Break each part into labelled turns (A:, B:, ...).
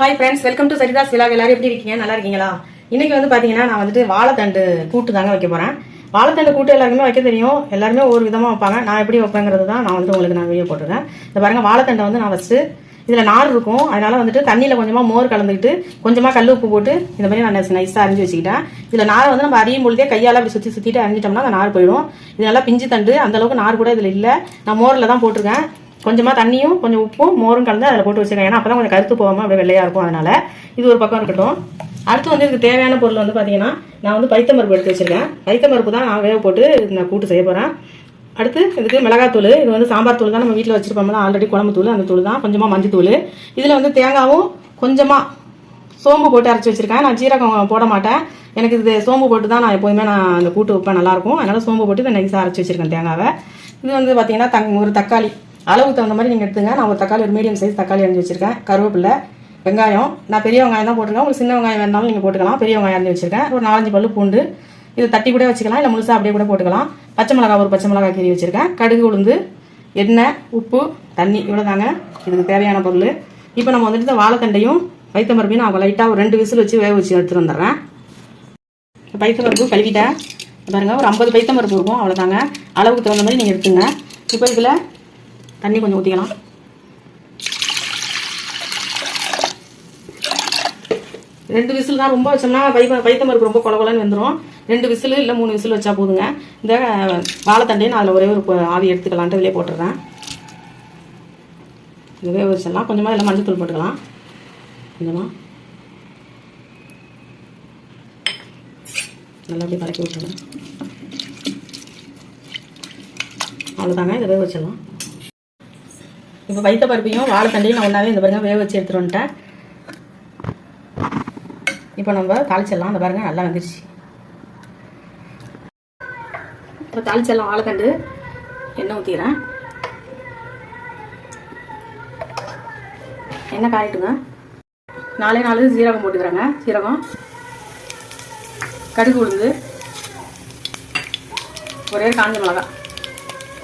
A: hi friends welcome to Saritha விழா எல்லாரும் எப்படி இருக்கீங்க நல்லா இருக்கீங்களா இன்னைக்கு வந்து பார்த்தீங்கன்னா நான் வந்துட்டு வாழைத்தண்டு கூட்டு தாங்க வைக்க போகிறேன் வாழைத்தண்டு கூட்டு எல்லாருக்குமே வைக்க தெரியும் எல்லாருமே ஒரு விதமாக வைப்பாங்க நான் எப்படி வைப்பேங்கிறது தான் நான் வந்து உங்களுக்கு நான் வீடியோ போட்டுருக்கேன் இந்த பாருங்கள் வாழைத்தண்டை வந்து நான் ஃபஸ்ட்டு இதில் நார் இருக்கும் அதனால் வந்துட்டு தண்ணியில் கொஞ்சமாக மோர் கலந்துக்கிட்டு கொஞ்சமாக கல் உப்பு போட்டு இந்த மாதிரி நான் நைஸாக அரிஞ்சு வச்சுக்கிட்டேன் இதில் நாரை வந்து நம்ம அறியும் பொழுதே கையால் அப்படி சுற்றி சுற்றிட்டு அரிஞ்சிட்டோம்னா அந்த நார் போயிடும் இது நல்லா பிஞ்சு தண்டு அந்தளவுக்கு நார் கூட இதில் இல்லை நான் மோரில் தான் போட்டிருக்கேன் கொஞ்சமாக தண்ணியும் கொஞ்சம் உப்பும் மோரும் கலந்து அதில் போட்டு வச்சுருக்கேன் ஏன்னா அப்போ தான் கொஞ்சம் கருத்து போகாமல் அப்படியே வெள்ளையாக இருக்கும் அதனால் இது ஒரு பக்கம் இருக்கட்டும் அடுத்து வந்து இதுக்கு தேவையான பொருள் வந்து பார்த்தீங்கன்னா நான் வந்து பைத்தமருப்பு எடுத்து வச்சுருக்கேன் பைத்தமருப்பு தான் நான் வேக போட்டு நான் கூட்டு செய்ய போகிறேன் அடுத்து இதுக்கு மிளகாத்தூள் இது வந்து சாம்பார் தூள் தான் நம்ம வீட்டில் வச்சுருப்போம்ல ஆல்ரெடி குழம்பு தூள் அந்த தூள் தான் கொஞ்சமாக மஞ்சள் தூள் இதில் வந்து தேங்காவும் கொஞ்சமாக சோம்பு போட்டு அரைச்சி வச்சுருக்கேன் நான் ஜீரகம் போட மாட்டேன் எனக்கு இது சோம்பு போட்டு தான் நான் எப்போதுமே நான் அந்த கூட்டு வைப்பேன் நல்லாயிருக்கும் அதனால் சோம்பு போட்டு இதை நெக்ஸாக அரைச்சி வச்சுருக்கேன் தேங்காவை இது வந்து பார்த்தீங்கன்னா தங் ஒரு தக்காளி அளவுக்கு தகுந்த மாதிரி நீங்கள் எடுத்துங்க நான் ஒரு தக்காளி ஒரு மீடியம் சைஸ் தக்காளி அரிஞ்சு வச்சுருக்கேன் கருவேப்பிலை வெங்காயம் நான் பெரிய வெங்காயம் தான் போட்டுருக்கேன் உங்களுக்கு சின்ன வெங்காயம் வேணாலும் நீங்கள் போட்டுக்கலாம் பெரிய வெங்காயம் அரிஞ்சு வச்சிருக்கேன் ஒரு நாலஞ்சு பல்லு பூண்டு இது தட்டி கூட வச்சுக்கலாம் இல்லை முழுசாக அப்படியே கூட போட்டுக்கலாம் பச்சை மிளகா ஒரு பச்சை மிளகாய் கீரி வச்சுருக்கேன் கடுகு உளுந்து எண்ணெய் உப்பு தண்ணி இவ்வளோ தாங்க இதுக்கு தேவையான பொருள் இப்போ நம்ம வந்துட்டு இந்த வாழைத்தண்டையும் பைத்தம்பருப்பையும் நான் லைட்டாக ஒரு ரெண்டு விசில் வச்சு வேக வச்சு எடுத்துகிட்டு வந்துடுறேன் பைத்தம்பருப்பு கழுவிட்டேன் பாருங்கள் ஒரு ஐம்பது பைத்தம்பருப்பு இருக்கும் அவ்வளோதாங்க அளவுக்கு தகுந்த மாதிரி நீங்கள் எடுத்துங்க இப்போ இதில் தண்ணி கொஞ்சம் ஊற்றிக்கலாம் ரெண்டு விசில் தான் ரொம்ப வச்சோம்னா வைத்த வைத்தமருக்கு ரொம்ப குலகுலன்னு வந்துடும் ரெண்டு விசிலு இல்லை மூணு விசில் வச்சா போதுங்க இந்த வாழைத்தண்டையும் நான் அதில் ஒரே ஒரு ஆவி எடுத்துக்கலான்ட்டு இதிலே போட்டுடுறேன் இதுவே வச்சிடலாம் கொஞ்சமாக இதில் மஞ்சள் தூள் போட்டுக்கலாம் கொஞ்சமாக நல்லா அப்படியே பறக்கி விட்டுருங்க அவ்வளோதாங்க இதை வச்சிடலாம் இப்போ வைத்த பருப்பையும் வாழைத்தண்டையும் நான் ஒன்றாவே இந்த பாருங்கள் வேக வச்சு எடுத்துருவோன்ட்டேன் இப்போ நம்ம தாளிச்சிடலாம் அந்த பாருங்கள் நல்லா வந்துருச்சு இப்போ தாளிச்சிடலாம் வாழைத்தண்டு எண்ணெய் ஊற்றிக்கிறேன் எண்ணெய் காயிட்டுங்க நாலே நாலு சீரகம் போட்டுக்கிறேங்க சீரகம் கடுகு உளுந்து ஒரே காஞ்ச மிளகா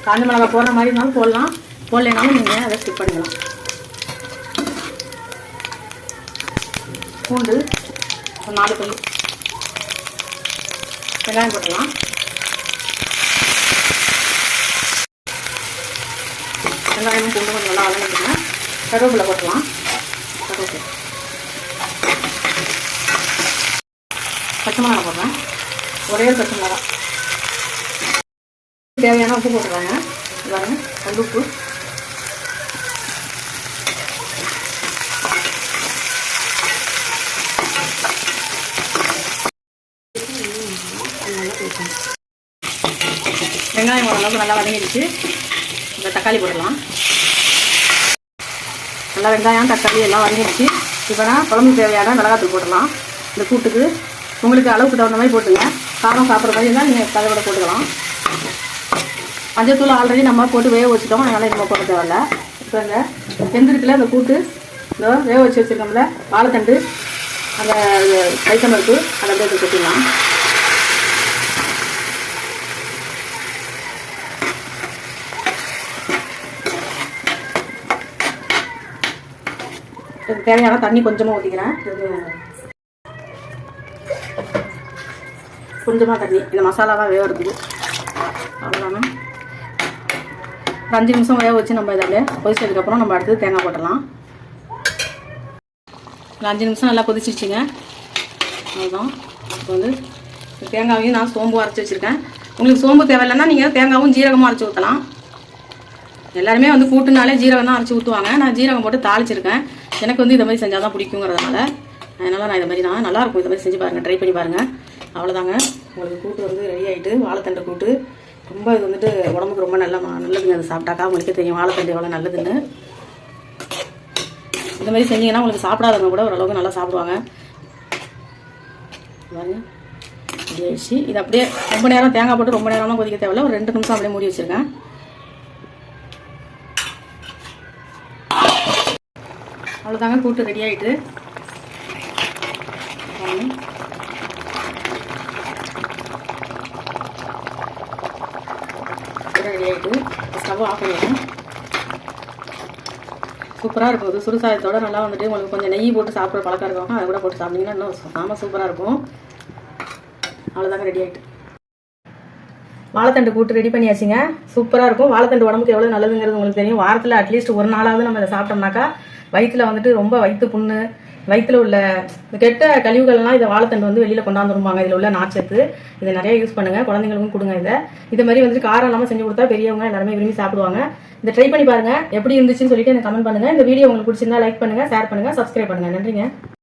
A: காஞ்ச மிளகா போடுற மாதிரி இருந்தாலும் போடலாம் போடலைனாலும் நீங்கள் அதை ஸ்டிக் பண்ணிடலாம் பூண்டு ஒரு நாலு பல் வெங்காயம் போட்டலாம் வெங்காயமும் பூண்டு கொஞ்சம் நல்லா வளர்ந்துருங்க கருவேப்பிலை போட்டலாம் கருவேப்பில் பச்சை மிளகா போடுறேன் ஒரே ஒரு பச்சை மிளகா தேவையான உப்பு போட்டுறாங்க பாருங்கள் கல் உப்பு அளவுக்கு நல்லா வதங்கிடுச்சு இந்த தக்காளி போடலாம் நல்லா வெங்காயம் தக்காளி எல்லாம் வதங்கிடுச்சு இப்போ தான் குழம்பு தேவையான மிளகாத்தூள் போடலாம் இந்த கூட்டுக்கு உங்களுக்கு அளவுக்கு தகுந்த மாதிரி போட்டுங்க காரம் சாப்பிட்ற மாதிரி இருந்தால் நீங்கள் கதையோட போட்டுக்கலாம் மஞ்சத்தூள் ஆல்ரெடி நம்ம போட்டு வேக வச்சுட்டோம் அதனால் நம்ம போட தேவையில்ல இப்போ இந்த வெந்திருக்கில் அந்த கூட்டு இந்த வேக வச்சு வச்சுருக்கோம்ல வாழைத்தண்டு அந்த கைத்தம்பருப்பு அதை பேருக்கு கொட்டிடலாம் இதுக்கு தேவையான தண்ணி கொஞ்சமாக ஊற்றிக்கிறேன் கொஞ்சமாக தண்ணி இந்த மசாலாவாக இருக்குது அவ்வளோதான் அஞ்சு நிமிஷம் வேக வச்சு நம்ம இதில் கொதிச்சதுக்கப்புறம் நம்ம அடுத்தது தேங்காய் போட்டலாம் இந்த அஞ்சு நிமிஷம் நல்லா கொதிச்சிருச்சுங்க அதுதான் இப்போ வந்து தேங்காயையும் நான் சோம்பு அரைச்சி வச்சுருக்கேன் உங்களுக்கு சோம்பு தேவையில்லைன்னா நீங்கள் தேங்காவும் ஜீரகமும் அரைச்சி ஊற்றலாம் எல்லாருமே வந்து கூட்டுனாலே ஜீரகம் தான் அரைச்சி ஊற்றுவாங்க நான் ஜீரகம் போட்டு தாளிச்சிருக்கேன் எனக்கு வந்து இந்த மாதிரி செஞ்சால் தான் பிடிக்குங்கிறதுனால அதனால் நான் இதை மாதிரி நான் நல்லாயிருக்கும் இந்த மாதிரி செஞ்சு பாருங்கள் ட்ரை பண்ணி பாருங்கள் அவ்வளோதாங்க உங்களுக்கு கூட்டு வந்து ரெடி ஆகிட்டு வாழைத்தண்டை கூட்டு ரொம்ப இது வந்துட்டு உடம்புக்கு ரொம்ப நல்ல நல்லதுங்க அது சாப்பிட்டாக்கா உங்களுக்கே தெரியும் வாழைத்தண்டு எவ்வளோ நல்லதுன்னு இந்த மாதிரி செஞ்சிங்கன்னா உங்களுக்கு சாப்பிடாதவங்க கூட ஓரளவுக்கு நல்லா சாப்பிடுவாங்க பாருங்கள் இது அப்படியே ரொம்ப நேரம் தேங்காய் போட்டு ரொம்ப நேரம்லாம் கொதிக்க தேவையில்ல ஒரு ரெண்டு நிமிஷம் அப்படியே மூடி வச்சுருக்கேன் அவ்வளோதாங்க கூட்டு ரெடி ஆகிட்டு ரெடி ஆகிட்டு ஸ்டவ் ஆஃப் சூப்பராக இருக்கும் இது சுறுசாயத்தோட நல்லா வந்துட்டு உங்களுக்கு கொஞ்சம் நெய் போட்டு சாப்பிட்ற பழக்கம் இருக்கும் அதை கூட போட்டு சாப்பிட்டீங்கன்னா இன்னும் சாம சூப்பராக இருக்கும் அவ்வளோதாங்க ரெடி ஆகிட்டு வாழைத்தண்டு கூட்டு ரெடி பண்ணியாச்சுங்க சூப்பராக இருக்கும் வாழைத்தண்டு உடம்புக்கு எவ்வளோ நல்லதுங்கிறது உங்களுக்கு தெரியும் வாரத்தில் அட்லீஸ்ட் ஒரு நாளாவது நம்ம இதை சாப்பிட்டோம்னாக்கா வயிற்றில் வந்துட்டு ரொம்ப வயிற்று புண்ணு வயிற்றில் உள்ள கெட்ட கழிவுகள்லாம் இதை வாழைத்தண்டு வந்து வெளியில் கொண்டாந்து வருவாங்க இதில் உள்ள நாச்சத்து இதை நிறைய யூஸ் பண்ணுங்கள் குழந்தைங்களுக்கும் கொடுங்க இதை இது மாதிரி வந்துட்டு காரம் இல்லாமல் செஞ்சு கொடுத்தா பெரியவங்க எல்லாருமே விரும்பி சாப்பிடுவாங்க இதை ட்ரை பண்ணி பாருங்கள் எப்படி இருந்துச்சுன்னு சொல்லிட்டு எனக்கு கமெண்ட் பண்ணுங்கள் இந்த வீடியோ உங்களுக்கு பிடிச்சிருந்தா லைக் பண்ணுங்கள் ஷேர் பண்ணுங்கள் சப்ஸ்கிரைப் பண்ணுங்கள் நன்றிங்க